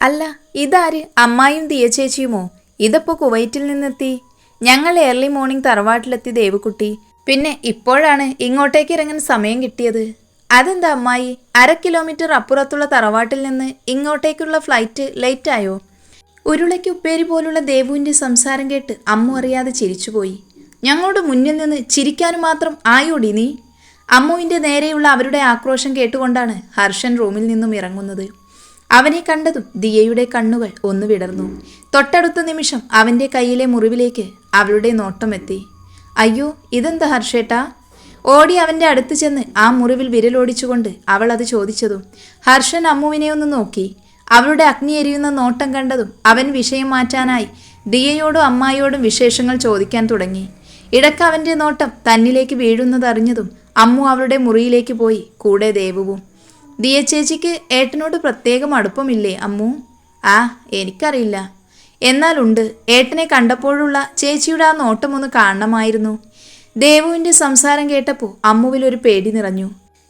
അല്ല ഇതാര്? അമ്മായും തീയച്ചേച്ചിയുമോ ഇതപ്പോ കുവൈറ്റിൽ നിന്നെത്തി? ഞങ്ങൾ ഏർലി മോർണിംഗ് തറവാട്ടിലെത്തി ദേവുക്കുട്ടി പിന്നെ ഇപ്പോഴാണ് ഇങ്ങോട്ടേക്ക് ഇറങ്ങാൻ സമയം കിട്ടിയത്. അതെന്താ അമ്മായി? അര കിലോമീറ്റർ അപ്പുറത്തുള്ള തറവാട്ടിൽ നിന്ന് ഇങ്ങോട്ടേക്കുള്ള ഫ്ലൈറ്റ് ലേറ്റ് ആയോ? ഉരുളയ്ക്ക് ഉപ്പേരി പോലുള്ള ദേവുവിന്റെ സംസാരം കേട്ട് അമ്മു അറിയാതെ ചിരിച്ചുപോയി. ഞങ്ങളുടെ മുന്നിൽ നിന്ന് ചിരിക്കാനും മാത്രം ആയോടി നീ? അമ്മുവിന്റെ നേരെയുള്ള അവരുടെ ആക്രോശം കേട്ടുകൊണ്ടാണ് ഹർഷൻ റൂമിൽ നിന്നും ഇറങ്ങുന്നത്. അവനെ കണ്ടതും ദിയയുടെ കണ്ണുകൾ ഒന്ന് വിടർന്നു. തൊട്ടടുത്ത നിമിഷം അവന്റെ കയ്യിലെ മുറിവിലേക്ക് അവളുടെ നോട്ടമെത്തി. അയ്യോ ഇതെന്താ ഹർഷേട്ടാ? ഓടി അവന്റെ അടുത്ത് ചെന്ന് ആ മുറിവിൽ വിരലോടിച്ചുകൊണ്ട് അവൾ അത് ചോദിച്ചതും ഹർഷൻ അമ്മുവിനെ ഒന്ന് നോക്കി. അവളുടെ അഗ്നി എരിയുന്ന നോട്ടം കണ്ടതും അവൻ വിഷയം മാറ്റാനായി ദിയയോടും അമ്മായിയോടും വിശേഷങ്ങൾ ചോദിക്കാൻ തുടങ്ങി. ഇടയ്ക്ക് അവന്റെ നോട്ടം തന്നിലേക്ക് വീഴുന്നതറിഞ്ഞതും അമ്മു അവളുടെ മുറിയിലേക്ക് പോയി കൂടെ ദേവുവും. ദിയ ചേച്ചിക്ക് ഏട്ടനോട് പ്രത്യേകം അടുപ്പമില്ലേ അമ്മു? ആ എനിക്കറിയില്ല. എന്നാലുണ്ട് ഏട്ടനെ കണ്ടപ്പോഴുള്ള ചേച്ചിയുടെ ആ നോട്ടം ഒന്ന് കാണണമായിരുന്നു. ദേവുവിന്റെ സംസാരം കേട്ടപ്പോൾ അമ്മുവിൽ ഒരു പേടി നിറഞ്ഞു.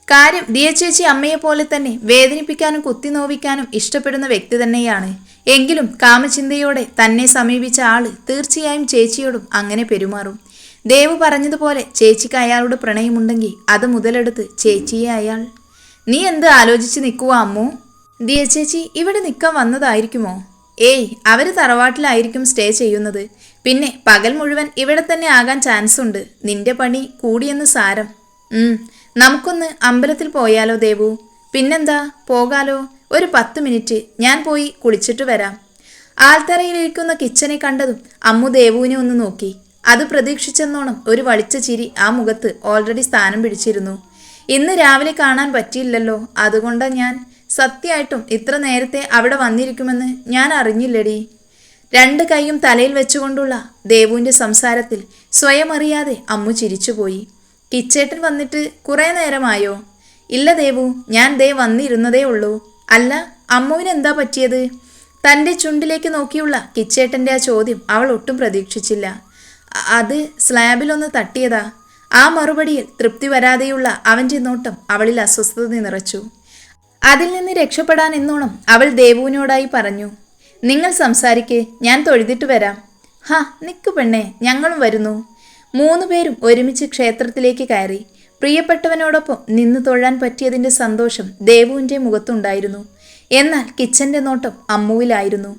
കാര്യം ദിയ ചേച്ചി അമ്മയെ പോലെ തന്നെ വേദനിപ്പിക്കാനും കുത്തിനോവിക്കാനും ഇഷ്ടപ്പെടുന്ന വ്യക്തി തന്നെയാണ്. എങ്കിലും കാമചിന്തയോടെ തന്നെ സമീപിച്ച ആൾ തീർച്ചയായും ചേച്ചിയോടും അങ്ങനെ പെരുമാറും. ദേവു പറഞ്ഞതുപോലെ ചേച്ചിക്ക് അയാളോട് പ്രണയമുണ്ടെങ്കിൽ അത് മുതലെടുത്ത് ചേച്ചിയെ അയാൾ നീ എന്ത് ആലോചിച്ച് നിൽക്കുക അമ്മു? ദിയ ചേച്ചി ഇവിടെ നിൽക്കാൻ വന്നതായിരിക്കുമോ? ഏയ് അവർ തറവാട്ടിലായിരിക്കും സ്റ്റേ ചെയ്യുന്നത്. പിന്നെ പകൽ മുഴുവൻ ഇവിടെ തന്നെ ആകാൻ ചാൻസ് ഉണ്ട്. നിന്റെ പണി കൂടിയെന്ന് സാരം. നമുക്കൊന്ന് അമ്പലത്തിൽ പോയാലോ ദേവു? പിന്നെന്താ? പോകാലോ? ഒരു പത്ത് മിനിറ്റ്. ഞാൻ പോയി കുളിച്ചിട്ട് വരാം. ആൽത്തറയിലിരിക്കുന്ന കിച്ചനെ കണ്ടതും അമ്മു ദേവുവിനെ ഒന്ന് നോക്കി. അത് പ്രതീക്ഷിച്ചെന്നോണം ഒരു വളിച്ച ചിരി ആ മുഖത്ത് ഓൾറെഡി സ്ഥാനം പിടിച്ചിരുന്നു. ഇന്ന് രാവിലെ കാണാൻ പറ്റിയില്ലല്ലോ. അതുകൊണ്ടാ ഞാൻ സത്യമായിട്ടും ഇത്ര നേരത്തെ അവിടെ വന്നിരിക്കുമെന്ന് ഞാൻ അറിഞ്ഞില്ലടി. രണ്ട് കൈയും തലയിൽ വെച്ചുകൊണ്ടുള്ള ദേവുവിന്റെ സംസാരത്തിൽ സ്വയം അറിയാതെ അമ്മു ചിരിച്ചുപോയി. കിച്ചേട്ടൻ വന്നിട്ട് കുറേ നേരമായോ? ഇല്ല ദേവു ഞാൻ ദേ വന്നിരുന്നതേ ഉള്ളൂ. അല്ല അമ്മുവിന് എന്താ പറ്റിയത്? തന്റെ ചുണ്ടിലേക്ക് നോക്കിയുള്ള കിച്ചേട്ടന്റെ ആ ചോദ്യം അവൾ ഒട്ടും പ്രതീക്ഷിച്ചില്ല. അത് സ്ലാബിലൊന്ന് തട്ടിയതാ. ആ മറുപടിയിൽ തൃപ്തി വരാതെയുള്ള അവന്റെ നോട്ടം അവളിൽ അസ്വസ്ഥത നിറച്ചു. അതിൽ നിന്ന് രക്ഷപ്പെടാൻ എന്നോണം അവൾ ദേവുവിനോടായി പറഞ്ഞു. നിങ്ങൾ സംസാരിക്കേ ഞാൻ തൊഴുതിട്ട് വരാം. ഹാ നിക്കു പെണ്ണേ ഞങ്ങളും വരുന്നു. മൂന്നു പേരും ഒരുമിച്ച് ക്ഷേത്രത്തിലേക്ക് കയറി. പ്രിയപ്പെട്ടവനോടൊപ്പം നിന്ന് തൊഴാൻ പറ്റിയതിന്റെ സന്തോഷം ദേവുവിന്റെ മുഖത്തുണ്ടായിരുന്നു. എന്നാൽ കിച്ചന്റെ നോട്ടം അമ്മുവിലായിരുന്നു.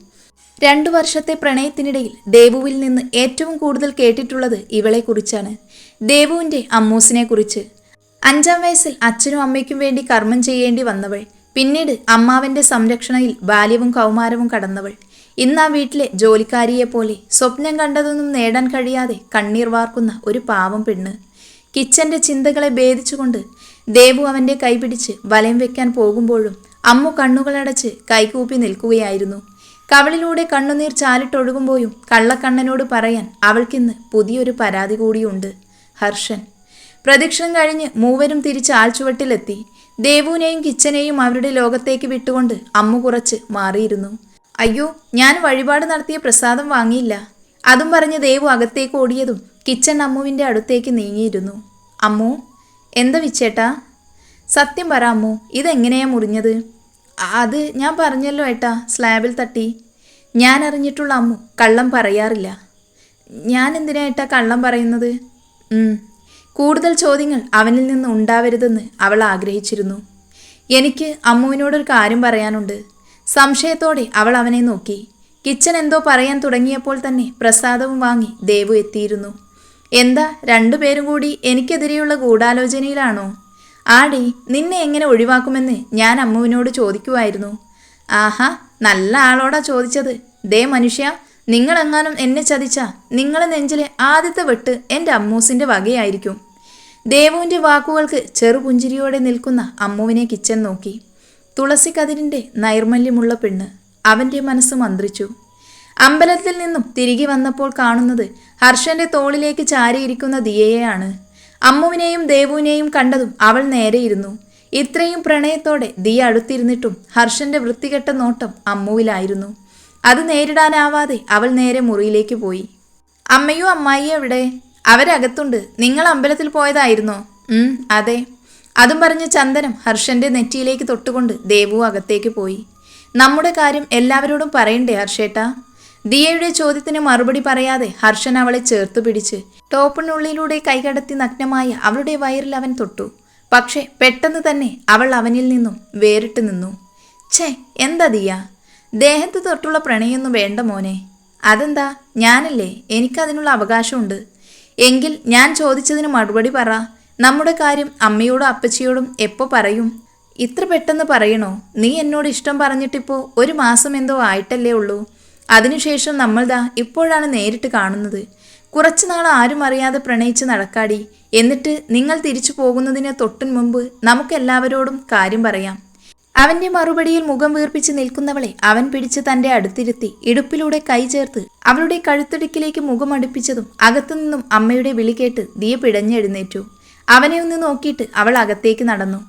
രണ്ടു വർഷത്തെ പ്രണയത്തിനിടയിൽ ദേവുവിൽ നിന്ന് ഏറ്റവും കൂടുതൽ കേട്ടിട്ടുള്ളത് ഇവളെക്കുറിച്ചാണ്. ദേവുവിന്റെ അമ്മൂസിനെക്കുറിച്ച്. അഞ്ചാം വയസ്സിൽ അച്ഛനും അമ്മയ്ക്കും വേണ്ടി കർമ്മം ചെയ്യേണ്ടി വന്നവൾ. പിന്നീട് അമ്മാവന്റെ സംരക്ഷണയിൽ ബാല്യവും കൗമാരവും കടന്നവൾ. ഇന്ന് ആ വീട്ടിലെ ജോലിക്കാരിയെ പോലെ സ്വപ്നം കണ്ടതൊന്നും നേടാൻ കഴിയാതെ കണ്ണീർ വാർക്കുന്ന ഒരു പാവം പെണ്ണ്. കിച്ചന്റെ ചിന്തകളെ ഭേദിച്ചുകൊണ്ട് ദേവു അവന്റെ കൈപിടിച്ച് വലയം വെക്കാൻ പോകുമ്പോഴും അമ്മു കണ്ണുകളടച്ച് കൈകൂപ്പി നിൽക്കുകയായിരുന്നു. കവളിലൂടെ കണ്ണുനീർ ചാലിട്ടൊഴുകുമ്പോഴും കള്ളക്കണ്ണനോട് പറയാൻ അവൾക്കിന്ന് പുതിയൊരു പരാതി കൂടിയുണ്ട്. ഹർഷൻ. പ്രദക്ഷിണം കഴിഞ്ഞ് മൂവരും തിരിച്ച് ആൾച്ചുവട്ടിലെത്തി ദേവുവിനെയും കിച്ചനെയും അവരുടെ ലോകത്തേക്ക് വിട്ടുകൊണ്ട് അമ്മ കുറച്ച് മാറിയിരുന്നു. അയ്യോ ഞാൻ വഴിപാട് നടത്തിയ പ്രസാദം വാങ്ങിയില്ല അതും പറഞ്ഞ് ദേവു അകത്തേക്ക് ഓടിയതും കിച്ചൻ അമ്മുവിന്റെ അടുത്തേക്ക് നീങ്ങിയിരുന്നു. അമ്മു എന്താ വിച്ചേട്ടാ? സത്യം പറ അമ്മു ഇതെങ്ങനെയാ മുറിഞ്ഞത്? അത് ഞാൻ പറഞ്ഞല്ലോ ഏട്ടാ സ്ലാബിൽ തട്ടി. ഞാൻ അറിഞ്ഞിട്ടുള്ള അമ്മു കള്ളം പറയാറില്ല. ഞാൻ എന്തിനാ ഏട്ടാ കള്ളം പറയുന്നത്. കൂടുതൽ ചോദ്യങ്ങൾ അവനിൽ നിന്ന് ഉണ്ടാവരുതെന്ന് അവൾ ആഗ്രഹിച്ചിരുന്നു. എനിക്ക് അമ്മുവിനോടൊരു കാര്യം പറയാനുണ്ട്. സംശയത്തോടെ അവൾ അവനെ നോക്കി. കിച്ചൻ എന്തോ പറയാൻ തുടങ്ങിയപ്പോൾ തന്നെ പ്രസാദവും വാങ്ങി ദേവു എത്തിയിരുന്നു. എന്താ രണ്ടുപേരും കൂടി എനിക്കെതിരെയുള്ള ഗൂഢാലോചനയിലാണോ? ആടി നിന്നെ എങ്ങനെ ഒഴിവാക്കുമെന്ന് ഞാൻ അമ്മുവിനോട് ചോദിക്കുമായിരുന്നു ആഹാ നല്ല ആളോടാ ചോദിച്ചത്. ദേ മനുഷ്യ നിങ്ങളെങ്ങാനും എന്നെ ചതിച്ച നിങ്ങളെ നെഞ്ചിലെ ആദ്യത്തെ വെട്ട് എന്റെ അമ്മൂസിന്റെ വകയായിരിക്കും. ദേവുവിന്റെ വാക്കുകൾക്ക് ചെറുപുഞ്ചിരിയോടെ നിൽക്കുന്ന അമ്മുവിനെ കിച്ചൻ നോക്കി. തുളസി കതിരിന്റെ നൈർമല്യമുള്ള പെണ്ണ് അവന്റെ മനസ്സ് മന്ത്രിച്ചു. അമ്പലത്തിൽ നിന്നും തിരികെ വന്നപ്പോൾ കാണുന്നത് ഹർഷന്റെ തോളിലേക്ക് ചാരിയിരിക്കുന്ന ദിയയെയാണ്. അമ്മുവിനെയും ദേവുവിനെയും കണ്ടതും അവൾ നേരെയിരുന്നു ഇത്രയും പ്രണയത്തോടെ ദിയ അടുത്തിരുന്നിട്ടും ഹർഷന്റെ വൃത്തികെട്ട നോട്ടം അമ്മുവിലായിരുന്നു. അത് നേരിടാനാവാതെ അവൾ നേരെ മുറിയിലേക്ക് പോയി. അമ്മയോ അമ്മായിയും എവിടെ? അവരകത്തുണ്ട്. നിങ്ങൾ അമ്പലത്തിൽ പോയതായിരുന്നോ? അതെ. അതും പറഞ്ഞ് ചന്ദനം ഹർഷന്റെ നെറ്റിയിലേക്ക് തൊട്ടുകൊണ്ട് ദേവു അകത്തേക്ക് പോയി. നമ്മുടെ കാര്യം എല്ലാവരോടും പറയണ്ടേ ഹർഷേട്ടാ? ദിയയുടെ ചോദ്യത്തിന് മറുപടി പറയാതെ ഹർഷൻ അവളെ ചേർത്ത് പിടിച്ച് ടോപ്പിനുള്ളിലൂടെ കൈകടത്തി നഗ്നമായ അവളുടെ വയറിൽ അവൻ തൊട്ടു. പക്ഷേ പെട്ടെന്ന് തന്നെ അവൾ അവനിൽ നിന്നും വേറിട്ട് നിന്നു. ഛേ എന്താ ദിയ? ദേഹത്ത് തൊട്ടുള്ള പ്രണയൊന്നും വേണ്ട മോനെ. അതെന്താ? ഞാനല്ലേ? എനിക്കതിനുള്ള അവകാശമുണ്ട്. എങ്കിൽ ഞാൻ ചോദിച്ചതിന് മറുപടി പറ. നമ്മുടെ കാര്യം അമ്മയോടും അപ്പച്ചിയോടും എപ്പോൾ പറയും? ഇത്ര പെട്ടെന്ന് പറയണോ? നീ എന്നോട് ഇഷ്ടം പറഞ്ഞിട്ടിപ്പോൾ ഒരു മാസം എന്തോ ആയിട്ടല്ലേ ഉള്ളൂ. അതിനുശേഷം നമ്മൾ ദാ ഇപ്പോഴാണ് നേരിട്ട് കാണുന്നത്. കുറച്ചു നാൾ ആരും അറിയാതെ പ്രണയിച്ച് നടക്കാടി. എന്നിട്ട് നിങ്ങൾ തിരിച്ചു പോകുന്നതിന് തൊട്ടിന് മുമ്പ് നമുക്കെല്ലാവരോടും കാര്യം പറയാം. അവന്റെ മറുപടിയിൽ മുഖം വീർപ്പിച്ച് നിൽക്കുന്നവളെ അവൻ പിടിച്ച് തന്റെ അടുത്തിരുത്തി ഇടുപ്പിലൂടെ കൈ ചേർത്ത് അവളുടെ കഴുത്തിടുക്കിലേക്ക് മുഖം അടുപ്പിച്ചതും അകത്തുനിന്നും അമ്മയുടെ വിളി കേട്ട് ദിയ പിടഞ്ഞെഴുന്നേറ്റു. അവനെ ഒന്ന് നോക്കിയിട്ട് അവൾ അകത്തേക്ക് നടന്നു.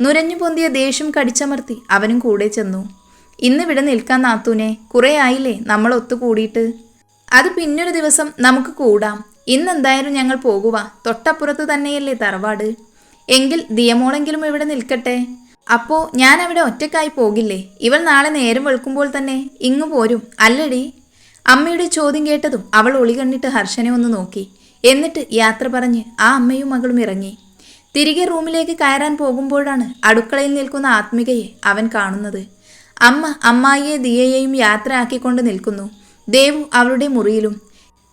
നുരഞ്ഞു പൊന്തിയ ദേഷ്യം കടിച്ചമർത്തി അവനും കൂടെ ചെന്നു. ഇന്ന് ഇവിടെ നിൽക്കാൻ നാത്തൂനെ കുറേ ആയില്ലേ നമ്മൾ ഒത്തുകൂടിയിട്ട്? അത് പിന്നൊരു ദിവസം നമുക്ക് കൂടാം. ഇന്നെന്തായാലും ഞങ്ങൾ പോകുക തൊട്ടപ്പുറത്ത് തന്നെയല്ലേ തറവാട്? എങ്കിൽ ദിയമോളെങ്കിലും ഇവിടെ നിൽക്കട്ടെ? അപ്പോ ഞാൻ അവിടെ ഒറ്റക്കായി പോകില്ലേ? ഇവൾ നാളെ നേരം വെളുക്കുമ്പോൾ തന്നെ ഇങ്ങു പോരും അല്ലടി. അമ്മയുടെ ചോദ്യം കേട്ടതും അവൾ ഒളി കണ്ടിട്ട് ഹർഷനെ ഒന്ന് നോക്കി. എന്നിട്ട് യാത്ര പറഞ്ഞ് ആ അമ്മയും മകളും ഇറങ്ങി. തിരികെ റൂമിലേക്ക് കയറാൻ പോകുമ്പോഴാണ് അടുക്കളയിൽ നിൽക്കുന്ന ആത്മികയെ അവൻ കാണുന്നത്. അമ്മ അമ്മായിയെ ദിയയെയും യാത്രയാക്കിക്കൊണ്ട് നിൽക്കുന്നു. ദേവു അവളുടെ മുറിയിലും.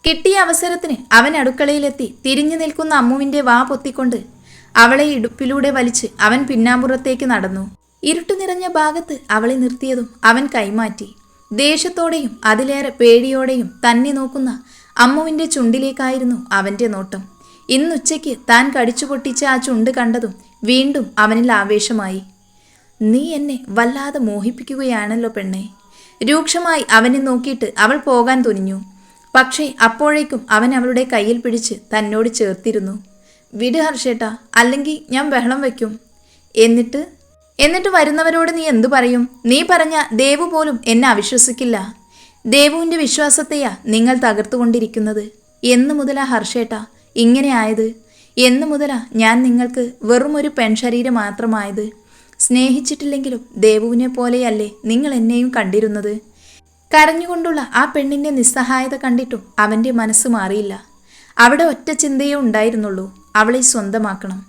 കിട്ടിയ അവസരത്തിന് അവൻ അടുക്കളയിലെത്തി. തിരിഞ്ഞു നിൽക്കുന്ന അമ്മുവിന്റെ വാ പൊത്തിക്കൊണ്ട് അവളെ ഇടുപ്പിലൂടെ വലിച്ച് അവൻ പിന്നാമ്പുറത്തേക്ക് നടന്നു. ഇരുട്ടു നിറഞ്ഞ ഭാഗത്ത് അവളെ നിർത്തിയതും അവൻ കൈമാറ്റി. ദേഷ്യത്തോടെയും അതിലേറെ പേടിയോടെയും തന്നെ നോക്കുന്ന അമ്മുവിന്റെ ചുണ്ടിലേക്കായിരുന്നു അവന്റെ നോട്ടം. ഇന്നുച്ചയ്ക്ക് താൻ കടിച്ചു പൊട്ടിച്ച ആ ചുണ്ട് കണ്ടതും വീണ്ടും അവനിൽ ആവേശമായി. നീ എന്നെ വല്ലാതെ മോഹിപ്പിക്കുകയാണല്ലോ പെണ്ണെ. രൂക്ഷമായി അവനെ നോക്കിയിട്ട് അവൾ പോകാൻ തുനിഞ്ഞു. പക്ഷേ അപ്പോഴേക്കും അവൻ അവളുടെ കയ്യിൽ പിടിച്ച് തന്നോട് ചേർത്തിരുന്നു. വിട് ഹർഷേട്ട അല്ലെങ്കിൽ ഞാൻ ബഹളം വയ്ക്കും എന്നിട്ട്? എന്നിട്ട് വരുന്നവരോട് നീ എന്തു പറയും? നീ പറഞ്ഞ ദേവു പോലും എന്നെ അവിശ്വസിക്കില്ല. ദേവുവിന്റെ വിശ്വാസത്തെയാ നിങ്ങൾ തകർത്തുകൊണ്ടിരിക്കുന്നത്. എന്നു മുതലാ ഹർഷേട്ട ഇങ്ങനെ ആയത്. എന്നു മുതലാ ഞാൻ നിങ്ങൾക്ക് വെറും ഒരു പെൺശരീരം മാത്രമായത്. സ്നേഹിച്ചിട്ടില്ലെങ്കിലും ദേവുവിനെ പോലെയല്ലേ നിങ്ങൾ എന്നെയും കണ്ടിരുന്നത്. കരഞ്ഞുകൊണ്ടുള്ള ആ പെണ്ണിന്റെ നിസ്സഹായത കണ്ടിട്ടും അവന്റെ മനസ്സ് മാറിയില്ല. അവിടെ ഒറ്റ ചിന്തയേ ഉണ്ടായിരുന്നുള്ളൂ. അവളെ സ്വന്തമാക്കണം.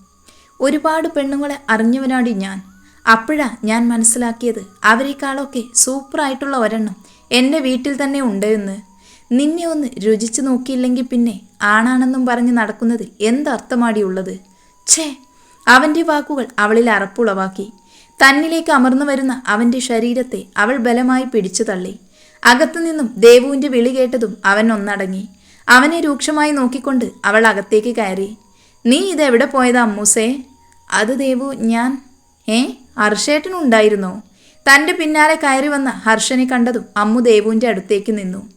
ഒരുപാട് പെണ്ണുങ്ങളെ അറിഞ്ഞവനാടി ഞാൻ. അപ്പോഴാ ഞാൻ മനസ്സിലാക്കിയത് അവരെക്കാളൊക്കെ സൂപ്പറായിട്ടുള്ള ഒരെണ്ണം എന്റെ വീട്ടിൽ തന്നെ ഉണ്ട് എന്ന്. നിന്നെ ഒന്ന് രുചിച്ചു നോക്കിയില്ലെങ്കിൽ പിന്നെ ആണാണെന്നും പറഞ്ഞ് നടക്കുന്നത് എന്തർത്ഥമാടിയുള്ളത് ഛേ അവന്റെ വാക്കുകൾ അവളിൽ അറപ്പുളവാക്കി. തന്നിലേക്ക് അമർന്നു വരുന്ന അവന്റെ ശരീരത്തെ അവൾ ബലമായി പിടിച്ചു തള്ളി. അകത്തുനിന്നും ദേവുവിന്റെ വിളി കേട്ടതും അവൻ ഒന്നടങ്ങി. അവനെ രൂക്ഷമായി നോക്കിക്കൊണ്ട് അവൾ അകത്തേക്ക് കയറി. നീ ഇതെവിടെ പോയത് അമ്മൂസേ? അത് ദേവു ഞാൻ ഏ? ഹർഷേട്ടനുണ്ടായിരുന്നോ തന്റെ പിന്നാലെ കയറി വന്ന ഹർഷനെ കണ്ടതും അമ്മു ദേവുവിന്റെ അടുത്തേക്ക് നിന്നു.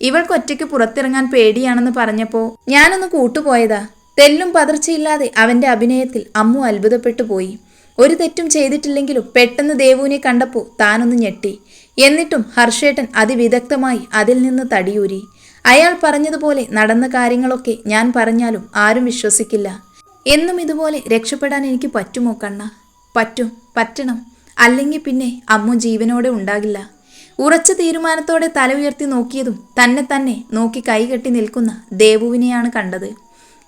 ഇവൾക്ക് ഒറ്റയ്ക്ക് പുറത്തിറങ്ങാൻ പേടിയാണെന്ന് പറഞ്ഞപ്പോൾ ഞാനൊന്ന് കൂട്ടുപോയതാ. തെല്ലും പതർച്ചയില്ലാതെ അവന്റെ അഭിനയത്തിൽ അമ്മു അത്ഭുതപ്പെട്ടു പോയി. ഒരു തെറ്റും ചെയ്തിട്ടില്ലെങ്കിലും പെട്ടെന്ന് ദേവുവിനെ കണ്ടപ്പോൾ താനൊന്ന് ഞെട്ടി. എന്നിട്ടും ഹർഷേട്ടൻ അതിവിദഗ്ധമായി അതിൽ നിന്ന് തടിയൂരി. അയാൾ പറഞ്ഞതുപോലെ നടന്ന കാര്യങ്ങളൊക്കെ ഞാൻ പറഞ്ഞാലും ആരും വിശ്വസിക്കില്ല. എന്നും ഇതുപോലെ രക്ഷപ്പെടാൻ എനിക്ക് പറ്റുമോ കണ്ണ? പറ്റും പറ്റണം. അല്ലെങ്കിൽ പിന്നെ അമ്മു ജീവനോടെ ഉണ്ടാകില്ല. ഉറച്ച തീരുമാനത്തോടെ തല ഉയർത്തി നോക്കിയതും തന്നെ തന്നെ നോക്കി കൈകെട്ടി നിൽക്കുന്ന ദേവുവിനെയാണ് കണ്ടത്.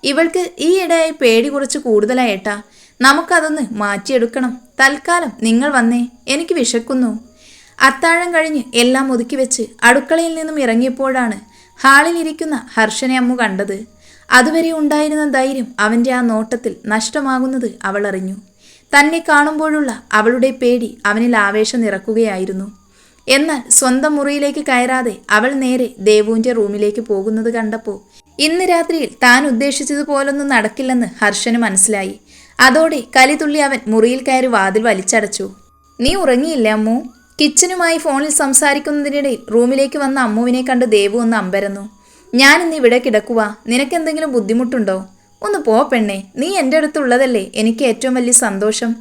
ഇവൾക്ക് ഈ ഇടയായി പേടി കുറച്ച് കൂടുതലായേട്ടാ. നമുക്കതൊന്ന് മാറ്റിയെടുക്കണം. തൽക്കാലം നിങ്ങൾ വന്നേ. എനിക്ക് വിശക്കുന്നു. അത്താഴം കഴിഞ്ഞ് എല്ലാം ഒതുക്കി വെച്ച് അടുക്കളയിൽ നിന്നും ഇറങ്ങിയപ്പോഴാണ് ഹാളിലിരിക്കുന്ന ഹർഷനെ അമ്മു കണ്ടത്. അതുവരെ ഉണ്ടായിരുന്ന ധൈര്യം അവന്റെ ആ നോട്ടത്തിൽ നഷ്ടമാകുന്നത് അവൾ അറിഞ്ഞു. തന്നെ കാണുമ്പോഴുള്ള അവളുടെ പേടി അവനിൽ ആവേശം നിറക്കുകയായിരുന്നു. എന്നാൽ സ്വന്തം മുറിയിലേക്ക് കയറാതെ അവൾ നേരെ ദേവുവിന്റെ റൂമിലേക്ക് പോകുന്നത് കണ്ടപ്പോൾ ഇന്ന് രാത്രിയിൽ താൻ ഉദ്ദേശിച്ചതുപോലൊന്നും നടക്കില്ലെന്ന് ഹർഷന് മനസ്സിലായി. അതോടെ കലിതുള്ളി അവൻ മുറിയിൽ കയറി വാതിൽ വലിച്ചടച്ചു. നീ ഉറങ്ങിയില്ല അമ്മു? കിച്ചനുമായി ഫോണിൽ സംസാരിക്കുന്നതിനിടയിൽ റൂമിലേക്ക് വന്ന അമ്മുവിനെ കണ്ട് ദേവു ഒന്ന് അമ്പരന്നു. ഞാൻ ഇന്ന് ഇവിടെ കിടക്കുക നിനക്കെന്തെങ്കിലും ബുദ്ധിമുട്ടുണ്ടോ? ഒന്ന് പോ പെണ്ണെ. നീ എന്റെ അടുത്തുള്ളതല്ലേ എനിക്ക് ഏറ്റവും വലിയ സന്തോഷം.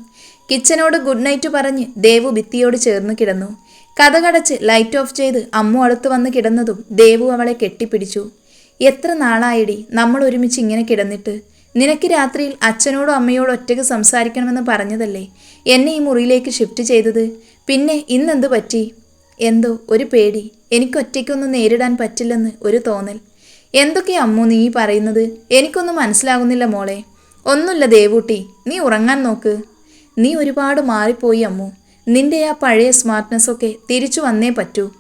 കിച്ചനോട് ഗുഡ് നൈറ്റ് പറഞ്ഞ് ദേവു ഭിത്തിയോട് ചേർന്ന് കിടന്നു. കഥകടച്ച് ലൈറ്റ് ഓഫ് ചെയ്ത് അമ്മു അടുത്ത് വന്ന് കിടന്നതും ദേവു അവളെ കെട്ടിപ്പിടിച്ചു. എത്ര നാളായിടി നമ്മൾ ഒരുമിച്ച് ഇങ്ങനെ കിടന്നിട്ട്? നിനക്ക് രാത്രിയിൽ അച്ഛനോടും അമ്മയോടും ഒറ്റയ്ക്ക് സംസാരിക്കണമെന്ന് പറഞ്ഞതല്ലേ? എന്നെ ഈ മുറിയിലേക്ക് ഷിഫ്റ്റ് ചെയ്തത്? പിന്നെ ഇന്നെന്ത് പറ്റി? എന്തോ ഒരു പേടി. എനിക്കൊറ്റയ്ക്കൊന്നും നേരിടാൻ പറ്റില്ലെന്ന് ഒരു തോന്നൽ. എന്തൊക്കെയാ അമ്മു നീ പറയുന്നത്? എനിക്കൊന്നും മനസ്സിലാകുന്നില്ല മോളെ. ഒന്നുമില്ല ദേവൂട്ടി നീ ഉറങ്ങാൻ നോക്ക്. നീ ഒരുപാട് മാറിപ്പോയി അമ്മു. നിന്റെ ആ പഴയ സ്മാർട്ട്നെസ്സൊക്കെ തിരിച്ചു വന്നേ പറ്റൂ.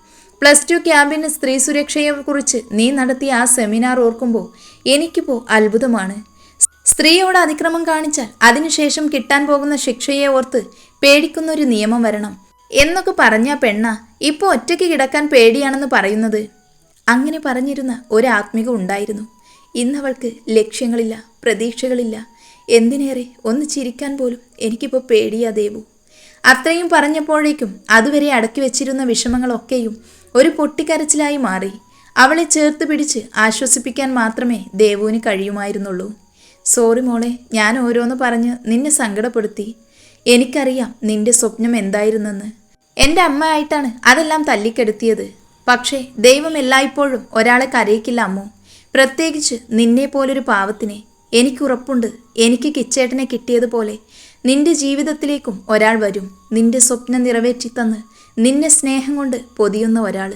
പ്ലസ് ടു ക്യാമ്പിന് സ്ത്രീ സുരക്ഷയെക്കുറിച്ച് നീ നടത്തിയ ആ സെമിനാർ ഓർക്കുമ്പോൾ എനിക്കിപ്പോൾ അത്ഭുതമാണ്. സ്ത്രീയോട് അതിക്രമം കാണിച്ചാൽ അതിനുശേഷം കിട്ടാൻ പോകുന്ന ശിക്ഷയെ ഓർത്ത് പേടിക്കുന്നൊരു നിയമം വരണം. എന്നൊക്കെ പറഞ്ഞ പെണ്ണ ഇപ്പൊ ഒറ്റയ്ക്ക് കിടക്കാൻ പേടിയാണെന്ന് പറയുന്നത്. അങ്ങനെ പറഞ്ഞിരുന്ന ഒരു ആത്മിക ഉണ്ടായിരുന്നു. ഇന്നവൾക്ക് ലക്ഷ്യങ്ങളില്ല പ്രതീക്ഷകളില്ല. എന്തിനേറെ ഒന്ന് ചിരിക്കാൻ പോലും എനിക്കിപ്പോൾ പേടിയാ ദേവു. അത്രയും പറഞ്ഞപ്പോഴേക്കും അതുവരെ അടക്കി വെച്ചിരുന്ന വിഷമങ്ങളൊക്കെയും ഒരു പൊട്ടിക്കരച്ചിലായി മാറി. അവളെ ചേർത്ത് പിടിച്ച് ആശ്വസിപ്പിക്കാൻ മാത്രമേ ദേവുവിന് കഴിയുമായിരുന്നുള്ളൂ. സോറി മോളെ ഞാൻ ഓരോന്ന് പറഞ്ഞ് നിന്നെ സങ്കടപ്പെടുത്തി. എനിക്കറിയാം നിന്റെ സ്വപ്നം എന്തായിരുന്നെന്ന്. എന്റെ അമ്മ ആയിട്ടാണ് അതെല്ലാം തല്ലിക്കെടുത്തിയത്. പക്ഷേ ദൈവം എല്ലായ്പ്പോഴും ഒരാളെ കരയിക്കില്ല അമ്മു. പ്രത്യേകിച്ച് നിന്നെ പോലൊരു പാവത്തിനെ. എനിക്കുറപ്പുണ്ട് എനിക്ക് കിച്ചേട്ടനെ കിട്ടിയതുപോലെ നിന്റെ ജീവിതത്തിലേക്കും ഒരാൾ വരും. നിന്റെ സ്വപ്നം നിറവേറ്റി തന്ന് നിന്നെ സ്നേഹം കൊണ്ട് പൊതിയുന്ന ഒരാൾ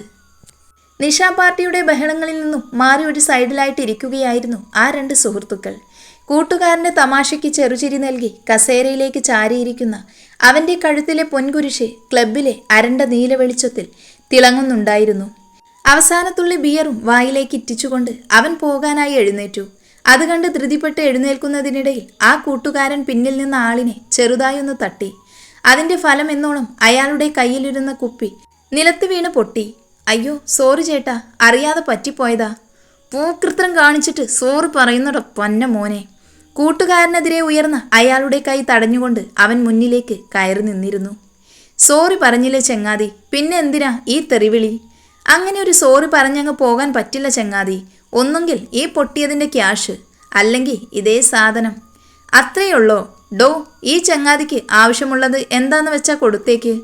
നിഷ പാർട്ടിയുടെ ബഹളങ്ങളിൽ നിന്നും മാറി ഒരു സൈഡിലായിട്ട് ഇരിക്കുകയായിരുന്നു ആ രണ്ട് സുഹൃത്തുക്കൾ. കൂട്ടുകാരന്റെ തമാശയ്ക്ക് ചെറുചിരി നൽകി കസേരയിലേക്ക് ചാരിയിരിക്കുന്ന അവന്റെ കഴുത്തിലെ പൊൻകുരിശ് ക്ലബിലെ അരണ്ട നീല വെളിച്ചത്തിൽ തിളങ്ങുന്നുണ്ടായിരുന്നു. അവസാനത്തുള്ളി ബിയറും വായിലേക്ക് ഇറ്റിച്ചുകൊണ്ട് അവൻ പോകാനായി എഴുന്നേറ്റു. അത് കണ്ട് ധൃതിപ്പെട്ട് എഴുന്നേൽക്കുന്നതിനിടയിൽ ആ കൂട്ടുകാരൻ പിന്നിൽ നിന്ന ആളിനെ ചെറുതായൊന്ന് തട്ടി. അതിന്റെ ഫലം എന്നോണം അയാളുടെ കയ്യിലിരുന്ന കുപ്പി നിലത്ത് വീണ് പൊട്ടി. അയ്യോ സോറി ചേട്ടാ അറിയാതെ പറ്റിപ്പോയതാ. പൂക്കൃത്രം കാണിച്ചിട്ട് സോറി പറയുന്നട പൊന്ന മോനെ കൂട്ടുകാരനെതിരെ ഉയർന്ന അയാളുടെ കൈ തടഞ്ഞുകൊണ്ട് അവൻ മുന്നിലേക്ക് കയറി നിന്നിരുന്നു. സോറി പറഞ്ഞില്ലേ ചെങ്ങാതി പിന്നെ എന്തിനാ ഈ തെറിവിളി? അങ്ങനെ ഒരു സോറി പറഞ്ഞങ്ങ് പോകാൻ പറ്റില്ല ചെങ്ങാതി. ഒന്നുകിൽ ഈ പൊട്ടിയതിന്റെ ക്യാഷ് അല്ലെങ്കിൽ ഇതേ സാധനം. അത്രയുള്ളോ? ഡോ ഈ ചങ്ങാതിക്ക് ആവശ്യമുള്ളത് എന്താന്ന് വെച്ചാൽ കൊടുത്തേക്ക്.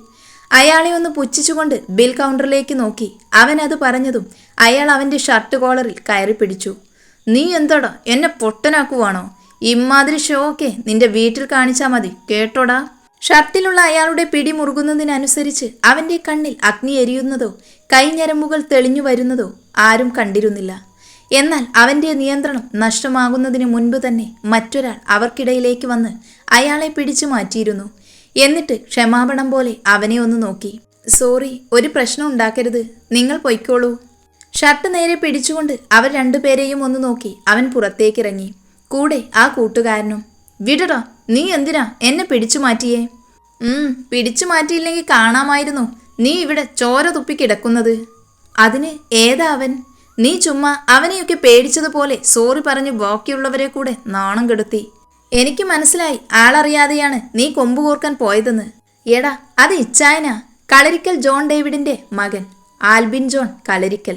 അയാളെ ഒന്ന് പുച്ഛിച്ചുകൊണ്ട് ബിൽ കൗണ്ടറിലേക്ക് നോക്കി. അവൻ അത് പറഞ്ഞതും അയാൾ അവന്റെ ഷർട്ട് കോളറിൽ കയറി പിടിച്ചു. നീ എന്തോടാ എന്നെ പൊട്ടനാക്കുവാണോ? ഇമാതിരി ഷോ ഒക്കെ നിന്റെ വീട്ടിൽ കാണിച്ചാൽ മതി കേട്ടോടാ. ഷർട്ടിലുള്ള അയാളുടെ പിടി മുറുകുന്നതിനനുസരിച്ച് അവന്റെ കണ്ണിൽ അഗ്നി എരിയുന്നതോ കൈഞ്ഞരമ്പുകൾ തെളിഞ്ഞു വരുന്നതോ ആരും കണ്ടിരുന്നില്ല. എന്നാൽ അവന്റെ നിയന്ത്രണം നഷ്ടമാകുന്നതിന് മുൻപ് തന്നെ മറ്റൊരാൾ അവർക്കിടയിലേക്ക് വന്ന് അയാളെ പിടിച്ചു മാറ്റിയിരുന്നു. എന്നിട്ട് ക്ഷമാപണം പോലെ അവനെ ഒന്ന് നോക്കി. സോറി ഒരു പ്രശ്നം ഉണ്ടാക്കരുത് നിങ്ങൾ പൊയ്ക്കോളൂ. ഷർട്ട് നേരെ പിടിച്ചുകൊണ്ട് അവർ രണ്ടുപേരെയും ഒന്ന് നോക്കി അവൻ പുറത്തേക്കിറങ്ങി. കൂടെ ആ കൂട്ടുകാരനും. വിടടാ നീ എന്തിനാ എന്നെ പിടിച്ചു മാറ്റിയേ? ഉം പിടിച്ചു മാറ്റിയില്ലെങ്കിൽ കാണാമായിരുന്നു. നീ ഇവിടെ ചോര തുപ്പി കിടക്കുന്നത്. അതിന് ഏതാ അവൻ? നീ ചുമ്മാ അവനെയൊക്കെ പേടിച്ചതുപോലെ സോറി പറഞ്ഞ് ബാക്കിയുള്ളവരെ കൂടെ നാണം കെടുത്തി. എനിക്ക് മനസ്സിലായി ആളറിയാതെയാണ് നീ കൊമ്പ് കോർക്കാൻ പോയതെന്ന്. എടാ അത് ഇച്ചായനാ. കളരിക്കൽ ജോൺ ഡേവിഡിന്റെ മകൻ. Albin John Kalarickal.